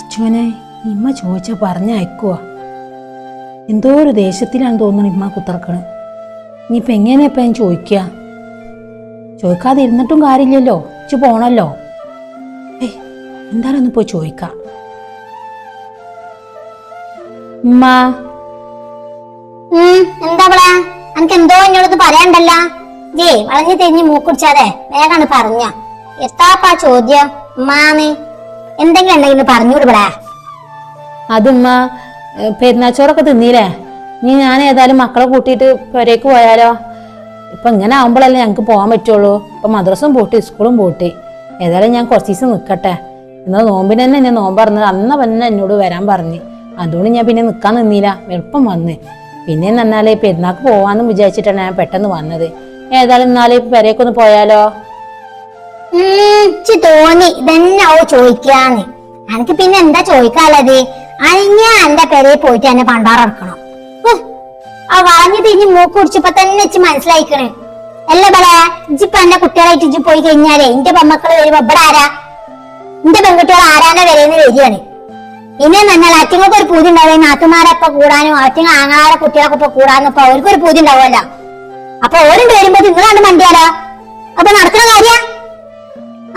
പഠിച്ചോനെ ഇമ്മ ചോദിച്ച പറഞ്ഞയക്കുക എന്തോ ഒരു ദേശത്തിലാണ് തോന്നുന്നു ഇമ്മ കുത്തർക്കണ്. ഇനിയിപ്പോൾ എങ്ങനെയപ്പോൾ ഞാൻ ചോദിക്കുക ചോദിക്കാതെ ഇരുന്നിട്ടും കാര്യമില്ലല്ലോ ഇച്ച് പോണല്ലോ. ഏയ് എന്തായാലും ഒന്ന് പോയി ചോദിക്കാം? ഉമ്മ. എന്താ അവളെ? എനിക്ക് എന്തോ എന്നോടത് പറയാണ്ടല്ല. ജേ വളഞ്ഞു തിരിഞ്ഞ് മൂക്കുടിച്ചാതെ വേഗാണ് പറഞ്ഞ. എത്താപ്പാ ചോദ്യം? ഉമ്മാന്ന്. എന്തെങ്കിലും ഉണ്ടെങ്കിൽ പറഞ്ഞുവിടുപടാ അതുമ്മ ഏഹ്, പെരുന്നാച്ചോറൊക്കെ തിന്നീലേ നീ ഞാൻ ഏതായാലും മക്കളെ കൂട്ടിയിട്ട് പുരേക്ക് പോയാലോ? ഇപ്പൊ ഇങ്ങനെ ആവുമ്പോഴല്ലേ ഞങ്ങൾക്ക് പോകാൻ പറ്റുള്ളൂ. ഇപ്പൊ മദ്രസും പൂട്ടി സ്കൂളും പൂട്ടി. ഏതായാലും ഞാൻ കുറച്ച് ദിവസം നിൽക്കട്ടെ എന്നാൽ നോമ്പിന് തന്നെ എന്നെ നോമ്പ് പറഞ്ഞത്. അന്ന് തന്നെ എന്നോട് വരാൻ പറഞ്ഞു. അതുകൊണ്ട് ഞാൻ പിന്നെ നിൽക്കാൻ നിന്നില്ല എളുപ്പം വന്ന്. പിന്നെ എന്നാലേ പെരുന്നാക്ക് പോവാന്ന് വിചാരിച്ചിട്ടാണ് ഞാൻ പെട്ടെന്ന് വന്നത്. ഏതായാലും എന്നാലേ പെരേക്കൊന്ന് പോയാലോ? തോന്നി. ഇതന്നെ ഓ ചോദിക്കാന്ന്. എനിക്ക് പിന്നെ എന്താ ചോദിക്കാനുള്ളത്? അഴിഞ്ഞ എന്റെ പെരയിൽ പോയിട്ട് എന്നെ പണ്ടാറക്കണം ആ വളഞ്ഞു തിരിഞ്ഞ് മൂക്ക് കുടിച്ചപ്പോ തന്നെ ഇച്ച് മനസ്സിലായിക്കണ്. അല്ല ബലേ? ഇജിപ്പ എന്റെ കുട്ടികളായിട്ട് ഇജ്ജ് പോയി കഴിഞ്ഞാലേ എന്റെ പെമ്മക്കൾ വരുമ്പോ ഇവിടെ ആരാ? എന്റെ പെൺകുട്ടികൾ ആരാനെ വരെയെന്ന് വരികയാണ്. പിന്നെ എന്നാൽ അറ്റിങ്ങൾക്ക് ഒരു പൂതി ഉണ്ടാവും നാത്തുമാരൊക്കെ കൂടാനും അറ്റിങ്ങ ആങ്ങളാരെ കുട്ടികളൊക്കെ ഇപ്പൊ കൂടാനും അപ്പൊ അവർക്കൊരു പൂതി ഉണ്ടാവുമല്ലോ. അപ്പൊ ഓരും വരുമ്പോ നിങ്ങളാണ് മണ്ടിയാലോ അപ്പൊ നടക്കുന്ന കാര്യ?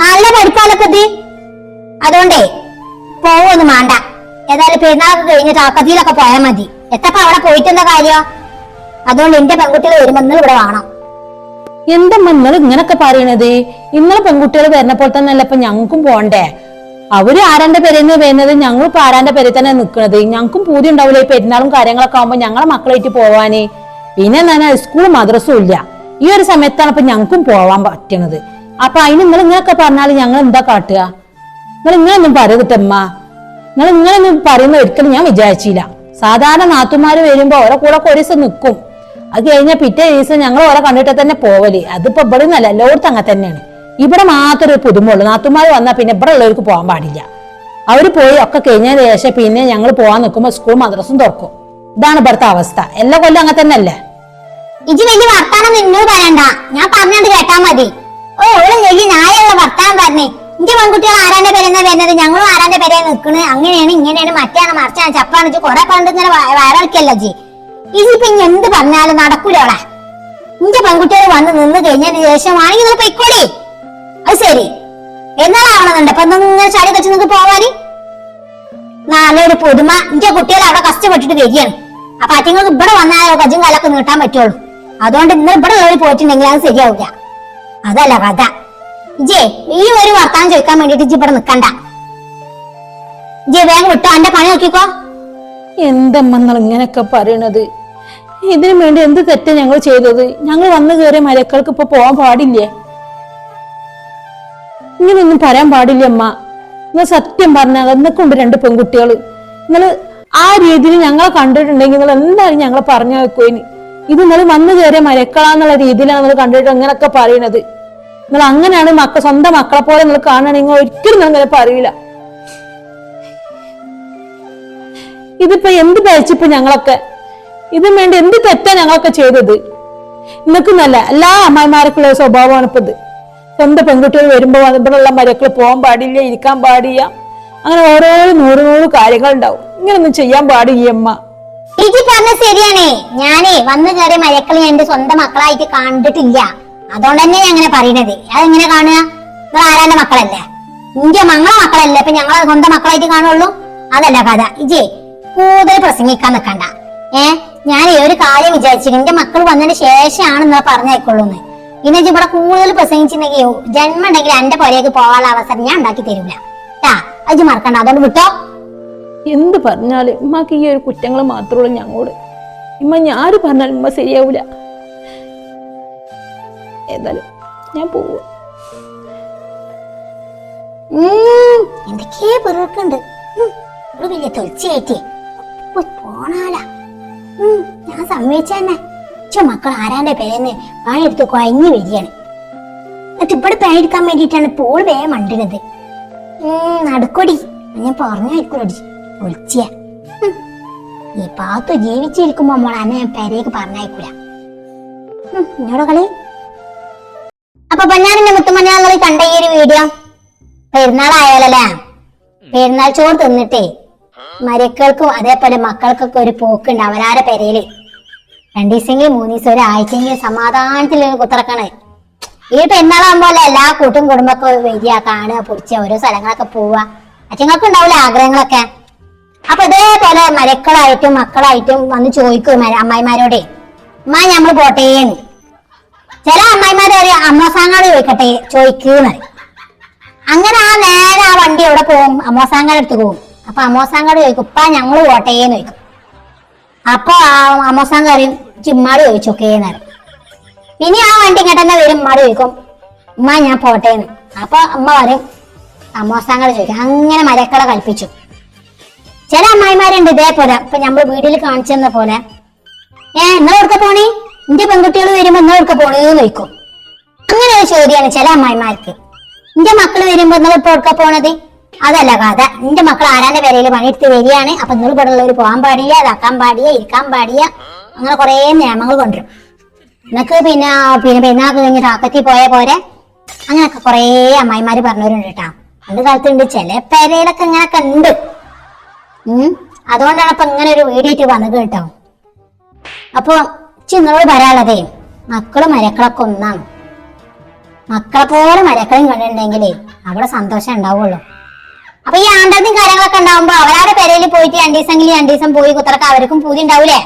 നല്ല പഠിക്കാനൊക്കെ ഇത് അതുകൊണ്ടേ പോവൊന്നും വേണ്ട ഏതായാലും പെരുന്നാൾ കഴിഞ്ഞിട്ട് ആക്കത്തിയിലൊക്കെ പോയാൽ മതി. എത്തപ്പ അവിടെ പോയിട്ടെന്താ കാര്യം? അതുകൊണ്ട് എന്റെ പെൺകുട്ടികൾ വരുമെന്ന് ഇവിടെ വേണം. എന്തമ്മ നിങ്ങൾ ഇങ്ങനൊക്കെ പറയണത്? ഇന്നലെ പെൺകുട്ടികൾ വരുന്നപ്പോൾ തന്നെ അല്ല ഇപ്പൊ ഞങ്ങൾക്കും പോണ്ടേ? അവർ ആരാന്റെ പേരെന്ന് വരുന്നത്? ഞങ്ങൾ ഇപ്പൊ ആരാന്റെ പേരിൽ തന്നെ നിൽക്കുന്നത് ഞങ്ങൾക്കും പൂതി ഉണ്ടാവില്ല ഈ പെരുന്നാളും കാര്യങ്ങളൊക്കെ ആവുമ്പോ ഞങ്ങളെ മക്കളായിട്ട് പോവാന്? പിന്നെ എന്താ സ്കൂൾ മദ്രസും ഇല്ല. ഈ ഒരു സമയത്താണ് ഇപ്പൊ ഞങ്ങൾക്കും പോവാൻ പറ്റണത്. അപ്പൊ അതിന് നിങ്ങൾ ഇങ്ങനൊക്കെ പറഞ്ഞാൽ ഞങ്ങൾ എന്താ കാട്ടുക? നിങ്ങൾ ഇങ്ങനൊന്നും പറയരുതമ്മ. നിങ്ങൾ ഇങ്ങനൊന്നും പറയുന്ന ഒരിക്കലും ഞാൻ വിചാരിച്ചില്ല. സാധാരണ നാത്തുമാര് വരുമ്പോ ഓരോ കൂടെ ഒരു ദിവസം നിൽക്കും അത് കഴിഞ്ഞാൽ പിറ്റേ ദിവസം ഞങ്ങൾ ഓരോ കണ്ടിട്ട് തന്നെ പോവൽ. അതിപ്പോ ഇവിടെ നിന്നല്ല എല്ലായിടത്തും അങ്ങനെ തന്നെയാണ്. ഇവിടെ മാത്രമേ ഒരു പുതുമുള്ളൂ നാത്തുമാര് വന്നാൽ പിന്നെ ഇവിടെ ഉള്ളവർക്ക് പോകാൻ പാടില്ല. അവർ പോയി ഒക്കെ കഴിഞ്ഞതിന് ശേഷം പിന്നെ ഞങ്ങൾ പോകാൻ നിൽക്കുമ്പോൾ സ്കൂൾ മദ്രസും തുറക്കും. ഇതാണ് ഇവിടുത്തെ അവസ്ഥ. എല്ലാ കൊല്ലം അങ്ങനെ തന്നെ അല്ലേ ഇജി വലിയ വർത്താനം നിന്നോട് പറയണ്ട. ഞാൻ പറഞ്ഞത് കേട്ടാ മതി. ഓ ഓൾ വലിയ ന്യായമുള്ള വർത്താനം പറഞ്ഞേ. എന്റെ പെൺകുട്ടികൾ ആരാന്റെ പേരെന്നാ വരുന്നത്? ഞങ്ങളും ആരാന്റെ പേരെ നിൽക്കണ്? അങ്ങനെയാണ് ഇങ്ങനെയാണ് മറ്റാണ് മറിച്ചാണ് ചപ്പാണ് കുറെ പണ്ട് ഇങ്ങനെ വയറിളക്കല്ലോ ജി. ഇതിപ്പോ ഇനി എന്ത് പറഞ്ഞാലും നടക്കൂലോളെ എന്റെ പെൺകുട്ടികൾ വന്ന് നിന്ന് കഴിഞ്ഞതിന് ശേഷം ആണെങ്കിൽ നിങ്ങൾ പൊയ്ക്കോളി. അത് ശരി. എന്നാളാവണമെന്നുണ്ട് അപ്പൊ നിങ്ങൾ ചാടി വെച്ച് നിങ്ങൾക്ക് പോവാന്? നല്ലൊരു പുതുമ. എന്റെ കുട്ടികൾ അവിടെ കഷ്ടപ്പെട്ടിട്ട് വരികയാണ്. അപ്പൊ അറ്റിങ്ങൾക്ക് ഇവിടെ വന്നാലോ കജും കാലൊക്കെ നീട്ടാൻ പറ്റുള്ളൂ. അതുകൊണ്ട് ഇന്ന് ഇവിടെ കയറി പോയിട്ടുണ്ടെങ്കിൽ അത് ശരിയാവില്ല. അതല്ല കഥ. ജേ ഈ ഒരു വർത്താനം ചോദിക്കാൻ വേണ്ടിട്ട് ഇവിടെ നിക്കണ്ട. ജേ വേഗം വിട്ടോ അന്റെ പണി നോക്കിക്കോ. എന്തമ്മ ഇങ്ങനൊക്കെ പറയണത്? ഇതിനു വേണ്ടി എന്ത് തെറ്റാ ഞങ്ങൾ ചെയ്തത്? ഞങ്ങൾ വന്നു കയറിയ മരക്കൾക്ക് ഇപ്പൊ പോവാൻ പാടില്ലേ? ഇങ്ങനൊന്നും പറയാൻ പാടില്ല അമ്മ? നിങ്ങൾ സത്യം പറഞ്ഞാൽ എന്നൊക്കെ രണ്ട് പെൺകുട്ടികൾ നിങ്ങൾ ആ രീതിയിൽ ഞങ്ങളെ കണ്ടിട്ടുണ്ടെങ്കിൽ നിങ്ങൾ എന്തായാലും ഞങ്ങളെ പറഞ്ഞു വെക്കുവേന് ഇത് നിങ്ങൾ വന്നു കയറിയ മരക്കളാന്നുള്ള രീതിയിലാണ് നിങ്ങൾ കണ്ടിട്ട് അങ്ങനെയൊക്കെ പറയണത്. നിങ്ങൾ അങ്ങനെയാണ് മക്ക സ്വന്തം മക്കളെ പോലെ നിങ്ങൾ കാണുകയാണെങ്കിൽ ഒരിക്കലും നിങ്ങൾ അങ്ങനെ അറിയില്ല ഇതിപ്പോ എന്ത് കഴിച്ചിപ്പോ ഞങ്ങളൊക്കെ? ഇതിന് വേണ്ടി എന്ത് തെറ്റാ ഞങ്ങളൊക്കെ ചെയ്തത്? നിനക്കുന്നല്ല എല്ലാ അമ്മമാർക്കുള്ള സ്വഭാവമാണ് ഇപ്പൊ ഇത്. സ്വന്തം പെൺകുട്ടികൾ വരുമ്പോ ഇവിടെയുള്ള മരക്കൾ പോകാൻ പാടില്ല ഇരിക്കാൻ പാടില്ല. അങ്ങനെ ഓരോ നൂറ് നൂറ് കാര്യങ്ങൾ ഉണ്ടാവും ഇങ്ങനൊന്നും ചെയ്യാൻ പാടില്ല അമ്മ. ഇജി പറഞ്ഞ ശരിയാണേ. ഞാനേ വന്നു കയറിയ മരക്കളെ എന്റെ സ്വന്തം മക്കളായിട്ട് കണ്ടിട്ടില്ല. അതുകൊണ്ട് തന്നെ അങ്ങനെ പറയണത് അതെങ്ങനെ കാണുക? നിങ്ങൾ ആരാന്റെ മക്കളല്ലേ? ഇന്ത്യ മങ്ങളെ മക്കളല്ലേ? ഇപ്പൊ ഞങ്ങളെ സ്വന്തം മക്കളായിട്ട് കാണുള്ളൂ? അതല്ല കഥ. ഇജേ കൂടുതൽ പ്രസംഗിക്കാൻ നിൽക്കണ്ട ഏ? ഞാൻ ഒരു കാര്യം വിചാരിച്ചു എന്റെ മക്കൾ വന്നതിന് ശേഷമാണ് നിങ്ങൾ പറഞ്ഞേക്കുള്ളൂന്ന്. പിന്നെ ഇജ്ജ് ഇവിടെ കൂടുതൽ പ്രസംഗിച്ചിട്ടുണ്ടെങ്കിൽ ജന്മം ഉണ്ടെങ്കിൽ എന്റെ പുരയ്ക്ക് പോകാനുള്ള അവസരം ഞാൻ ഉണ്ടാക്കി തരില്ല ട്ടാ അത് മറക്കണ്ട. അതുകൊണ്ട് വിട്ടോ? എന്ത് പറഞ്ഞാലും ഉമ്മക്ക് ഈ ഒരു കുറ്റങ്ങൾ മാത്രമുള്ളൂ ഞങ്ങളോട്. ഇമ്മ ഞാൻ പറഞ്ഞാലും ഉമ്മ ശരിയാവൂല. ഏതായാലും ഞാൻ പോവും. എന്തൊക്കെയാ പിറക്കുണ്ട് വലിയ തൊളിച്ചേറ്റി പോണാല. ഞാൻ സമ്മതിച്ചെന്നെ ചോ മക്കൾ ആരാന്റെ പേരെന്ന് പണിയെടുത്ത് കുഴഞ്ഞു വരികയാണ്. എന്നിട്ട് ഇവിടെ പണിയെടുക്കാൻ വേണ്ടിയിട്ടാണ് പോൾ വേഗം മണ്ടുന്നത് ഉം, നടക്കൊടി. ഞാൻ പറഞ്ഞായിരിക്കൂടി ഒളിച്ചിയ ഈ പാത്തു ജീവിച്ചിരിക്കുമ്പോ മോളെ അന്നെ ഞാൻ പെരേക്ക് പറഞ്ഞയക്കൂല. ഉം, ഇന്നോട് കളി? അപ്പൊ പൊന്നാറിന്റെ മുത്തുമഞ്ഞാളി കണ്ട ഈ ഒരു വീഡിയോ. പെരുന്നാളായാലല്ലേ? പെരുന്നാൾ ചോറ് തിന്നിട്ടേ മരക്കൾക്കും അതേപോലെ മക്കൾക്കൊക്കെ ഒരു പോക്കുണ്ട് അവരാരെ പെരയിൽ. രണ്ടു ദിവസമെങ്കിലും മൂന്ന് ദിവസം ഒരാഴ്ചയെങ്കിലും സമാധാനത്തിൽ കുത്തിറക്കണേ. ഈ പെരുന്നാളാകുമ്പോൾ എല്ലാ കൂട്ടും കുടുംബമൊക്കെ വരിക കാണുക പൊടിച്ച ഓരോ സ്ഥലങ്ങളൊക്കെ പോവുക. അച്ഛങ്ങൾക്ക് ഉണ്ടാവില്ല ആഗ്രഹങ്ങളൊക്കെ? അപ്പൊ ഇതേപോലെ മരക്കളായിട്ടും മക്കളായിട്ടും വന്ന് ചോദിക്കും മര- അമ്മായിമാരോടെ അമ്മ ഞമ്മൾ പോട്ടേന്ന്. ചില അമ്മായിമാര് പറയും അമ്മസാങ്ങാട് ചോദിക്കട്ടെ? ചോദിക്കുന്ന അങ്ങനെ ആ നേരെ ആ വണ്ടി എവിടെ പോകും? അമ്മോസാങ്ങാട് അടുത്ത് പോകും. അപ്പൊ അമ്മോസാങ്ങാട് ചോദിക്കും ഉപ്പ ഞങ്ങൾ പോട്ടേന്ന് ചോദിക്കും. അപ്പൊ ആ അമ്മോസാങ്ക പറയും ചിമ്മാട് ചോദിച്ചോക്കേന്ന് പറയും. ഇനി ആ വണ്ടി ഇങ്ങോട്ട് തന്നെ വരും ഉമ്മാട് ചോദിക്കും ഉമ്മ ഞാൻ പോട്ടേന്ന്. അപ്പൊ അമ്മ പറയും അമ്മോസാങ്ങാട് ചോദിക്കും അങ്ങനെ മരക്കള കൽപ്പിച്ചു ചില അമ്മായിമാരുണ്ട് ഇതേപോലെ ഇപ്പൊ നമ്മൾ വീട്ടിൽ കാണിച്ചെന്ന പോലെ ഏ എന്നാ ഓർക്ക പോണേ? എന്റെ പെൺകുട്ടികൾ വരുമ്പോ എന്നാ എവിടെ പോണേന്ന് ചോദിക്കും. അങ്ങനെ ഒരു ചോദ്യമാണ് ചില അമ്മായിമാർക്ക്. എന്റെ മക്കൾ വരുമ്പോ നിങ്ങൾ ഇപ്പൊ എവിടെ പോണത്? അതല്ല കഥ എന്റെ മക്കൾ ആരാന്റെ പേരയിൽ പണിയെടുത്ത് വരികയാണ്? അപ്പൊ നിങ്ങൾ ഇവിടെ ഉള്ളവർ പോകാൻ പാടില്ല ഇതാക്കാൻ പാടില്ല ഇരിക്കാൻ പാടില്ല. അങ്ങനെ കുറെ നിയമങ്ങൾ കൊണ്ടുവരും. നിനക്ക് പിന്നെ പിന്നെ പെരുന്നാൾക്ക് കഴിഞ്ഞിട്ട് ആക്കത്തി പോയ പോരെ? അങ്ങനെയൊക്കെ കുറെ അമ്മായിമാര് പറഞ്ഞവരുണ്ട് കേട്ടാ. പണ്ട് കാലത്തുണ്ട് ചില പേരയിലൊക്കെ ഇങ്ങനൊക്കെ ഉണ്ട്. ഉം അതുകൊണ്ടാണ് അപ്പൊ ഇങ്ങനെ ഒരു വീഡിയോ വന്നത് കേട്ടോ. അപ്പൊ ചിങ്ങളോട് പറയാനുള്ളതേ മക്കളും മരക്കളൊക്കെ ഒന്നാണ്. മക്കളെ പോലെ മരക്കളും കണ്ടിട്ടുണ്ടെങ്കിലേ അവിടെ സന്തോഷം ഉണ്ടാവുള്ളൂ. അപ്പൊ ഈ ആണ്ടതും കാര്യങ്ങളൊക്കെ ഉണ്ടാവുമ്പോ അവരാടെ പെരയിൽ പോയിട്ട് രണ്ടു ദിവസമെങ്കിലും രണ്ടു ദിവസം പോയി കുത്തറൊക്കെ അവർക്കും പൂതി ഉണ്ടാവൂലേ?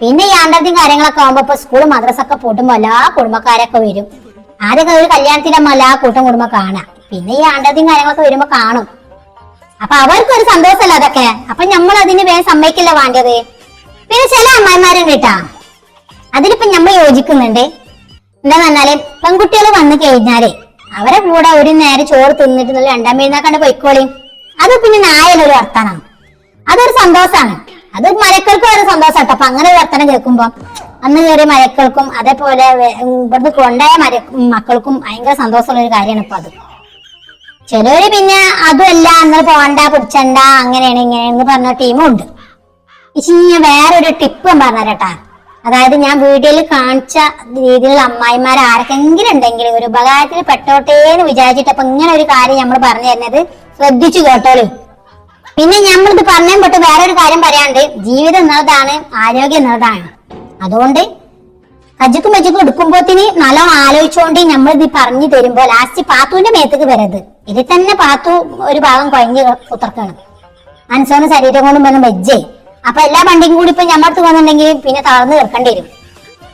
പിന്നെ ഈ ആണ്ടതും കാര്യങ്ങളൊക്കെ ആവുമ്പോ ഇപ്പൊ സ്കൂൾ മദ്രസ ഒക്കെ പൂട്ടുമ്പോ എല്ലാ കുടുംബക്കാരൊക്കെ വരും. ആദ്യമൊക്കെ ഒരു കല്യാണത്തിലാകുമ്പോ എല്ലാ കൂട്ടം കുടുംബം കാണാം. പിന്നെ ഈ ആണ്ടതും കാര്യങ്ങളൊക്കെ വരുമ്പോ കാണും. അപ്പൊ അവർക്കൊരു സന്തോഷമല്ല അതൊക്കെ? അപ്പൊ നമ്മൾ അതിന് വേഗം സമ്മതിക്കില്ല വേണ്ടത്? പിന്നെ ചില അമ്മമാരും കേട്ടാ അതിലിപ്പോ നമ്മൾ യോജിക്കുന്നുണ്ട്. എന്താന്ന് പറഞ്ഞാൽ പെൺകുട്ടികൾ വന്നു കഴിഞ്ഞാൽ അവരെ കൂടെ ഒരു നേരം ചോറ് തിന്നിട്ട് രണ്ടാം പെരുന്നാക്കണ്ട് പൊയ്ക്കോളിയും അത് പിന്നെ നായല്ല ഒരു അതൊരു സന്തോഷാണ്. അത് മരക്കൾക്കും ഒരു സന്തോഷം കേട്ടോ. അപ്പൊ അങ്ങനെ ഒരു വർത്തനം കേൾക്കുമ്പോ അന്ന് കയറിയ മരക്കൾക്കും അതേപോലെ ഇവിടുന്ന് കൊണ്ടായ മര മക്കൾക്കും ഭയങ്കര സന്തോഷമുള്ള ഒരു കാര്യമാണ് ഇപ്പൊ അത്. ചിലവര് പിന്നെ അതുമല്ല അന്ന് പോണ്ട പിടിച്ചണ്ട അങ്ങനെയാണ് ഇങ്ങനെയാണ് പറഞ്ഞ ടീമും ഉണ്ട്. വേറൊരു ടിപ്പ് പറഞ്ഞുതരട്ടാ അതായത് ഞാൻ വീഡിയോയിൽ കാണിച്ച രീതിയിലുള്ള അമ്മായിമാർ ആർക്കെങ്കിലും ഉണ്ടെങ്കിൽ ഒരു ഉപകാരത്തിൽ പെട്ടോട്ടേ എന്ന് വിചാരിച്ചിട്ട് അപ്പൊ ഇങ്ങനെ ഒരു കാര്യം നമ്മൾ പറഞ്ഞു തരുന്നത് ശ്രദ്ധിച്ചു കേട്ടോളൂ. പിന്നെ നമ്മളിത് പറഞ്ഞേ പെട്ട് വേറെ ഒരു കാര്യം പറയാണ്ട് ജീവിതം എന്നുള്ളതാണ് ആരോഗ്യം എന്നുള്ളതാണ്. അതുകൊണ്ട് കജുക്കും മജുക്കും എടുക്കുമ്പോത്തിന് നല്ലോണം ആലോചിച്ചുകൊണ്ട് നമ്മൾ ഇത് പറഞ്ഞു തരുമ്പോ ലാസ്റ്റ് പാത്തുവിന്റെ മേത്തേക്ക് വരരുത്. ഇതിൽ തന്നെ പാത്തു ഒരു ഭാഗം കുഴഞ്ഞ് കുത്തർക്കാണ് മനസ്സോന്ന് ശരീരം കൊണ്ടും വന്ന് വെജ്ജേ അപ്പൊ എല്ലാ വണ്ടിയും കൂടി ഇപ്പൊ ഞമ്മടുത്ത് വന്നിട്ടുണ്ടെങ്കിൽ പിന്നെ തളർന്നു കിടക്കേണ്ടി വരും.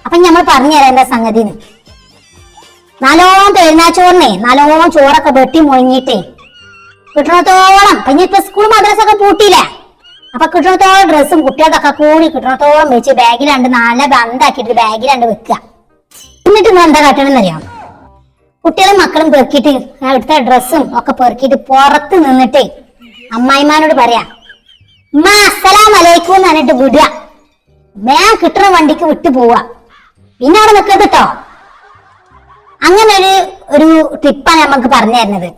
അപ്പൊ ഞമ്മൾ പറഞ്ഞു തരാം എന്താ സംഗതി നല്ലോണം പെരുന്നാച്ചോറിനെ നല്ലോണം ചോറൊക്കെ വെട്ടി മുഴങ്ങിയിട്ടേ കിട്ടണത്തോളം പിന്നെ ഇപ്പൊ സ്കൂൾ മദ്രസ ഒക്കെ പൂട്ടിയില്ല? അപ്പൊ കിട്ടണത്തോളം ഡ്രസ്സും കുട്ടികൾക്കൊക്കെ കൂടി കിട്ടണത്തോളം വെച്ച് ബാഗിലാണ്ട് നല്ല ബന്ധാക്കിയിട്ട് ബാഗിലാണ്ട് വെക്കുക. എന്നിട്ട് നിങ്ങൾ എന്താ കാട്ടണമെന്നറിയാം കുട്ടികളും മക്കളും പെറുക്കിയിട്ട് എടുത്ത ഡ്രസ്സും ഒക്കെ പെറുക്കിയിട്ട് പുറത്ത് നിന്നിട്ട് അമ്മായിമാനോട് പറയാ ഉമ്മ അസ്സലാം അലൈക്കും എന്ന് പറഞ്ഞിട്ട് വിടുക. ഞാൻ കിട്ടുന്ന വണ്ടിക്ക് വിട്ടു പോവുക. പിന്നെ അവിടെ നിൽക്കരുത് കേട്ടോ അങ്ങനെ ഒരു ഒരു ടിപ്പാണ് നമുക്ക് പറഞ്ഞു തരുന്നത്.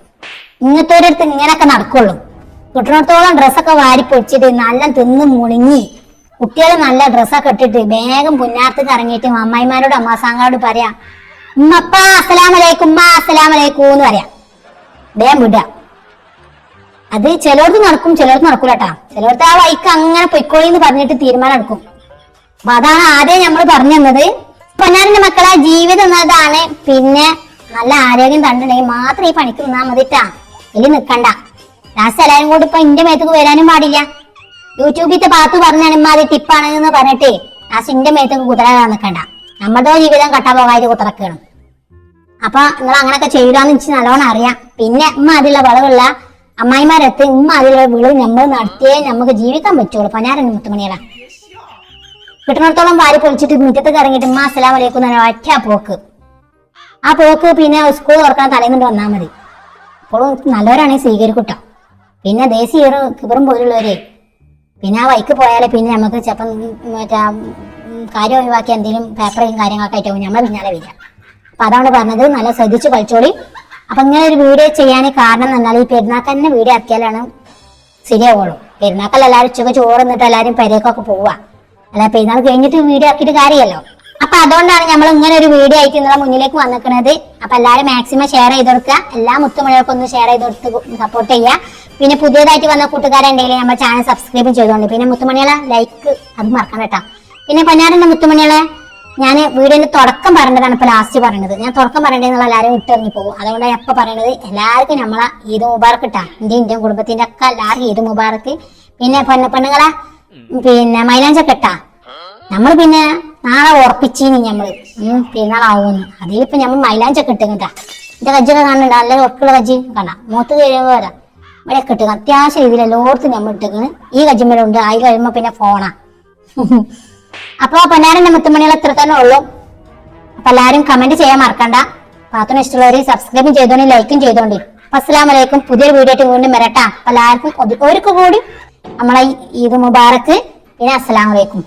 ഇങ്ങനത്തെ ഒരിടത്ത് ഇങ്ങനെയൊക്കെ നടക്കുള്ളൂ. കിട്ടണത്തോളം ഡ്രസ്സൊക്കെ വാരി പൊടിച്ചിട്ട് നല്ല തിന്ന് മുണുങ്ങി കുട്ടികൾ നല്ല ഡ്രസ്സൊക്കെ ഇട്ടിട്ട് വേഗം പുന്നാർത്തേക്ക് ഇറങ്ങിയിട്ട് അമ്മായിമാരോട് അമ്മാസാങ്ങളോട് പറയാം ഉമ്മപ്പ അസ്സലാമലൈക്കും ഉമ്മ അസ്സലാമലൈക്കും എന്ന് പറയാം. വേഗം വിടുക. അത് ചിലർക്ക് നടക്കും ചിലർക്ക് നടക്കൂല കേട്ടാ ചിലർക്ക് ആ വൈക്ക് അങ്ങനെ പൊയ്ക്കോളി എന്ന് പറഞ്ഞിട്ട് തീരുമാനം എടുക്കും. അപ്പൊ അതാണ് ആദ്യം നമ്മൾ പറഞ്ഞു തന്നത്. പൊന്നാനിന്റെ മക്കളെ ജീവിതം എന്നതാണ് പിന്നെ നല്ല ആരോഗ്യം കണ്ടിട്ടുണ്ടെങ്കിൽ മാത്രം ഈ പണിക്ക് നിന്നാ മതിട്ടാ ഇനി നിക്കണ്ട. ലാസ്റ്റ് എല്ലാരും കൂടി ഇപ്പൊ ഇന്റെ മേത്തേക്ക് വരാനും പാടില്ല. യൂട്യൂബിലത്തെ പാത്തു പറഞ്ഞാണ് ഇമ്മ അത് ടിപ്പാണ് എന്ന് പറഞ്ഞിട്ട് ലാസ്റ്റ് ഇന്റെ മേത്തേക്ക് കുതിരാൻ നിക്കണ്ട. നമ്മുടെ ജീവിതം കട്ടാ പോകാതെ കുത്തിറക്കണം അപ്പൊ നിങ്ങൾ അങ്ങനൊക്കെ ചെയ്യൂലെന്ന് വെച്ച് നല്ലോണം അറിയാം. പിന്നെ ഇമ്മ അതിലുള്ള വളവുള്ള അമ്മായിമാരെത്തി ഉമ്മ അതിലുള്ള വിളവ് നമ്മൾ നടത്തിയേ നമുക്ക് ജീവിക്കാൻ പറ്റുള്ളൂ. പതിനാറ് മുത്തുമണികളാ. കിട്ടുന്നിടത്തോളം വാരി പൊളിച്ചിട്ട് മുറ്റത്ത് കറങ്ങിയിട്ട് ഉമ്മ അസ്സലാം വലൈക്കും ഒറ്റ പോക്ക്. ആ പോക്ക് പിന്നെ സ്കൂൾ തുറക്കാൻ തലേന്നിട്ട് വന്നാൽ മതി. അപ്പോഴും നല്ലവരാണെങ്കിൽ സ്വീകരിക്കൂട്ടോ. പിന്നെ ദേശീയ കിബറും പോലുള്ളവരെ. പിന്നെ ആ വൈക്ക് പോയാലേ പിന്നെ നമുക്ക് ചിലപ്പം മറ്റേ കാര്യം ഒഴിവാക്കി എന്തെങ്കിലും പേപ്പറും കാര്യങ്ങളൊക്കെ ആയിട്ട് നമ്മളെ പിന്നാലെ വരിക. അപ്പൊ അതാണ് പറഞ്ഞത്. നല്ല ശ്രദ്ധിച്ച് കളിച്ചോളി അപ്പൊ ഇങ്ങനെ ഒരു വീഡിയോ ചെയ്യാൻ കാരണം എന്ന് പറഞ്ഞാൽ ഈ പെരുന്നാൾ തന്നെ വീഡിയോ ആക്കിയാലാണ് ശരിയാവുള്ളൂ. പെരുന്നാക്കല്ല എല്ലാവരും ഉച്ചയ്ക്ക് ചോറ് എന്നിട്ട് എല്ലാവരും പെരേക്കൊക്കെ പോവുക അല്ല പെരുന്നാൾ കഴിഞ്ഞിട്ട് വീഡിയോ ആക്കിയിട്ട് കാര്യമല്ലോ. അപ്പൊ അതുകൊണ്ടാണ് നമ്മൾ ഇങ്ങനെ ഒരു വീഡിയോ ആയിട്ട് നിങ്ങളെ മുന്നിലേക്ക് വന്നിക്കുന്നത് അപ്പൊ എല്ലാവരും മാക്സിമം ഷെയർ ചെയ്ത് കൊടുക്കുക. എല്ലാ മുത്തുമഴകൾക്കും ഒന്ന് ഷെയർ ചെയ്ത് കൊടുത്ത് സപ്പോർട്ട് ചെയ്യുക. പിന്നെ പുതിയതായിട്ട് വന്ന കൂട്ടുകാരുണ്ടെങ്കിൽ നമ്മുടെ ചാനൽ സബ്സ്ക്രൈബ് ചെയ്തോണ്ട്. പിന്നെ മുത്തുമണികളെ ലൈക്ക് അത് മറക്കണം കേട്ടോ. പിന്നെ പൊന്നാറിന്റെ മുത്തുമണികളെ. ഞാൻ വീടിന്റെ തുടക്കം പറയേണ്ടതാണ് ഇപ്പൊ ലാസ്റ്റ് പറയണത്. ഞാൻ തുടക്കം പറയേണ്ടതെന്നുള്ള എല്ലാവരും ഇട്ടെറിഞ്ഞു പോകും അതുകൊണ്ട് ഞാൻ എപ്പോ പറയണത് എല്ലാവർക്കും നമ്മളെ ഈദ് മുബാറക്ക് ഇട്ടാ. എന്റെ ഇന്ത്യൻ കുടുംബത്തിന്റെ ഒക്കെ എല്ലാവർക്കും ഈദ് മുബാറക്ക് പിന്നെ പെണ്ണ പെണ്ണുങ്ങളെ പിന്നെ മൈലാഞ്ചൊക്കെ ഇട്ടാ. നമ്മൾ പിന്നെ നാളെ ഉറപ്പിച്ചീനി ഞമ്മൾ. ഉം പെരുന്നാളാവുമെന്ന് അതിലിപ്പോ ഞമ്മൾ മൈലാഞ്ചൊക്കെ ഇട്ട് കേട്ടാ എന്റെ കജ്ജൊക്കെ കാണുന്നുണ്ട്? നല്ല ഉറക്കുള്ള കജ്ജി. കണ്ട? മൂത്ത് കഴിയുമ്പോ വരാം. ഇവിടെ കിട്ടുക അത്യാവശ്യം രീതിയിൽ എല്ലായിടത്തും നമ്മൾ ഇട്ടിക്കണ്. ഈ കജ്ജിമ്മലുണ്ട് ആയി കഴിയുമ്പോ പിന്നെ ഫോണാ അപ്പൊ പൊന്നാരന്റെ മുത്തുമണികൾ എത്ര തന്നെ ഉള്ളൂ. അപ്പൊ എല്ലാരും കമന്റ് ചെയ്യാൻ മറക്കണ്ട. പാത്രം ഇഷ്ടമുള്ളവര് സബ്സ്ക്രൈബും ചെയ്തോണ്ടി ലൈക്കും ചെയ്തോണ്ടി അപ്പൊ അസ്സലാം വലൈക്കും പുതിയൊരു വീഡിയോ ആയിട്ട് വീണ്ടും വരട്ടാ. അപ്പൊ എല്ലാവർക്കും ഒരു കൂടി നമ്മളെ ഈദ് മുബാറക്ക്. പിന്നെ അസ്സലാം വലൈക്കും